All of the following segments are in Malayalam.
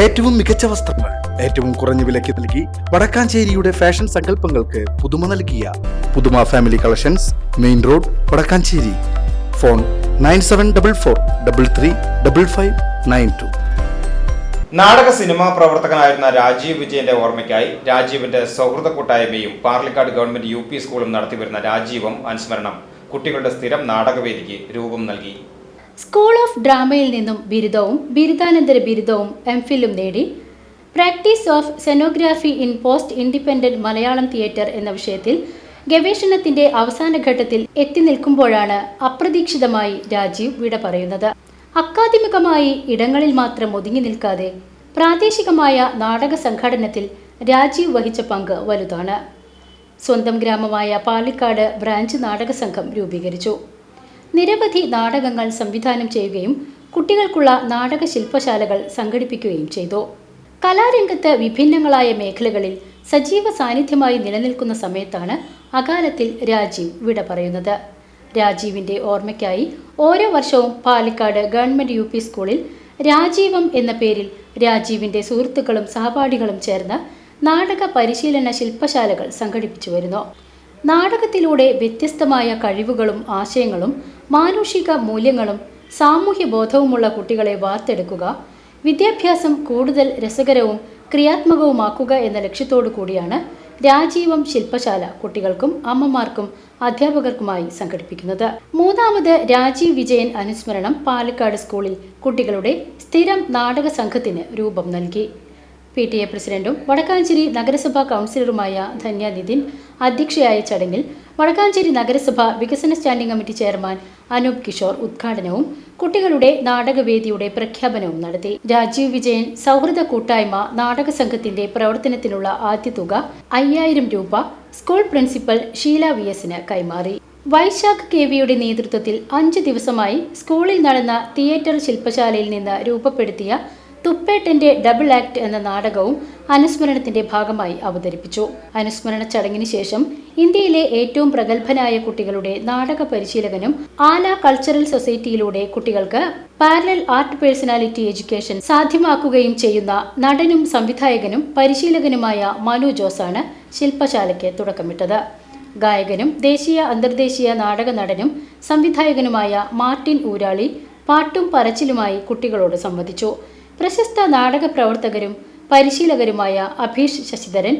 ഏറ്റവും മികച്ച വസ്ത്രങ്ങൾ ഏറ്റവും കുറഞ്ഞ വിലയ്ക്ക് നൽകി വടക്കാഞ്ചേരിയുടെ ഫാഷൻ സങ്കല്പങ്ങൾക്ക് പുതുമ നൽകിയ പുതുമ family collections main road Vadakkanchery. Phone nine seven double four double three double five nine two. നാടക സിനിമാ പ്രവർത്തകനായിരുന്ന രാജീവ് വിജയന്റെ ഓർമ്മയ്ക്കായി രാജീവിന്റെ സൗഹൃദ കൂട്ടായ്മയും പാർലിക്കാട് ഗവൺമെന്റ് യു പി സ്കൂളും നടത്തിവരുന്ന രാജീവം അനുസ്മരണം കുട്ടികളുടെ സ്ഥിരം നാടകവേദിക്ക് രൂപം നൽകി. സ്കൂൾ ഓഫ് ഡ്രാമയിൽ നിന്നും ബിരുദവും ബിരുദാനന്തര ബിരുദവും എം ഫിലും നേടി. Practice of scenography in post independent Malayalam theatre എന്ന വിഷയത്തിൽ ഗവേഷണത്തിന്റെ അവസാന ഘട്ടത്തിൽ എത്തി നിൽക്കുമ്പോഴാണ് അപ്രതീക്ഷിതമായി രാജീവ് വിട പറയുന്നത്. അക്കാദമികമായി ഇടങ്ങളിൽ മാത്രം ഒതുങ്ങി നിൽക്കാതെ പ്രാദേശികമായ നാടക സംഘടനത്തിൽ രാജീവ് വഹിച്ച പങ്ക് വലുതാണ്. സ്വന്തം ഗ്രാമമായ പാലിക്കാട് ബ്രാഞ്ച് നാടക സംഘം രൂപീകരിച്ചു. നിരവധി നാടകങ്ങൾ സംവിധാനം ചെയ്യുകയും കുട്ടികൾക്കുള്ള നാടക ശില്പശാലകൾ സംഘടിപ്പിക്കുകയും ചെയ്തു. കലാരംഗത്ത് വിഭിന്നങ്ങളായ മേഖലകളിൽ സജീവ സാന്നിധ്യമായി നിലനിൽക്കുന്ന സമയത്താണ് അകാലത്തിൽ രാജീവ് വിട പറയുന്നത്. രാജീവിന്റെ ഓർമ്മയ്ക്കായി ഓരോ വർഷവും പാലക്കാട് ഗവൺമെന്റ് യു സ്കൂളിൽ രാജീവം എന്ന പേരിൽ രാജീവിന്റെ സുഹൃത്തുക്കളും സഹപാഠികളും ചേർന്ന് നാടക പരിശീലന ശില്പശാലകൾ സംഘടിപ്പിച്ചു വരുന്നു. നാടകത്തിലൂടെ വ്യത്യസ്തമായ കഴിവുകളും ആശയങ്ങളും മാനുഷിക മൂല്യങ്ങളും സാമൂഹ്യ ബോധവുമുള്ള കുട്ടികളെ വാർത്തെടുക്കുക വിദ്യാഭ്യാസം കൂടുതൽ രസകരവും ക്രിയാത്മകവുമാക്കുക എന്ന ലക്ഷ്യത്തോടു കൂടിയാണ് രാജീവം ശില്പശാല കുട്ടികൾക്കും അമ്മമാർക്കും അധ്യാപകർക്കുമായി സംഘടിപ്പിക്കുന്നത്. മൂന്നാമത് രാജീവ് വിജയൻ അനുസ്മരണം പാലക്കാട് സ്കൂളിൽ കുട്ടികളുടെ സ്ഥിരം നാടക സംഘത്തിന് രൂപം നൽകി. പി ടി എ പ്രസിഡന്റും വടക്കാഞ്ചേരി നഗരസഭാ കൗൺസിലറുമായ ധന്യ നിതിൻ അധ്യക്ഷയായ ചടങ്ങിൽ വടക്കാഞ്ചേരി നഗരസഭ വികസന standing committee chairman Anoop Kishore ഉദ്ഘാടനവും കുട്ടികളുടെ നാടകവേദിയുടെ പ്രഖ്യാപനവും നടത്തി. രാജീവ് വിജയൻ സൗഹൃദ കൂട്ടായ്മ നാടക സംഘത്തിന്റെ പ്രവർത്തനത്തിനുള്ള ആദ്യ തുക അയ്യായിരം രൂപ സ്കൂൾ പ്രിൻസിപ്പൽ ഷീല വി എസിന് കൈമാറി. വൈശാഖ് കെ വിയുടെ നേതൃത്വത്തിൽ അഞ്ച് ദിവസമായി സ്കൂളിൽ നടന്ന തിയേറ്റർ ശില്പശാലയിൽ നിന്ന് രൂപപ്പെടുത്തിയ തുപ്പേട്ടന്റെ ഡബിൾ ആക്ട് എന്ന നാടകവും അനുസ്മരണത്തിന്റെ ഭാഗമായി അവതരിപ്പിച്ചു. അനുസ്മരണ ചടങ്ങിന് ശേഷം ഇന്ത്യയിലെ ഏറ്റവും പ്രഗത്ഭനായ കുട്ടികളുടെ നാടക പരിശീലകനും ആല കൾച്ചറൽ സൊസൈറ്റിയിലൂടെ കുട്ടികൾക്ക് പാരലൽ ആർട്ട് പേഴ്സണാലിറ്റി എഡ്യൂക്കേഷൻ സാധ്യമാക്കുകയും ചെയ്യുന്ന നടനും സംവിധായകനും പരിശീലകനുമായ മനു ജോസാണ് ശില്പശാലയ്ക്ക് തുടക്കമിട്ടത്. ഗായകനും ദേശീയ അന്തർദേശീയ നാടക നടനും സംവിധായകനുമായ മാർട്ടിൻ ഊരാളി പാട്ടും പറച്ചിലുമായി കുട്ടികളോട് സംവദിച്ചു. പ്രശസ്ത നാടക പ്രവർത്തകരും പരിശീലകരുമായ Abhish Sasidharan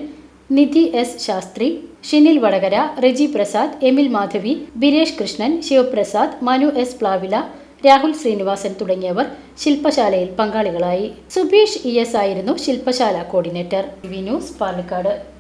Nidhi S Sasthri Shinil Vadakara Reji Prasad Emil Madhavi Biresh Krishnan Sivaprasad Manu S Plavila Rahul Srinivasan തുടങ്ങിയവർ ശില്പശാലയിൽ പങ്കാളികളായി. സുബീഷ് ഇ എസ് ആയിരുന്നു ശില്പശാല കോർഡിനേറ്റർ. വി പാലക്കാട്.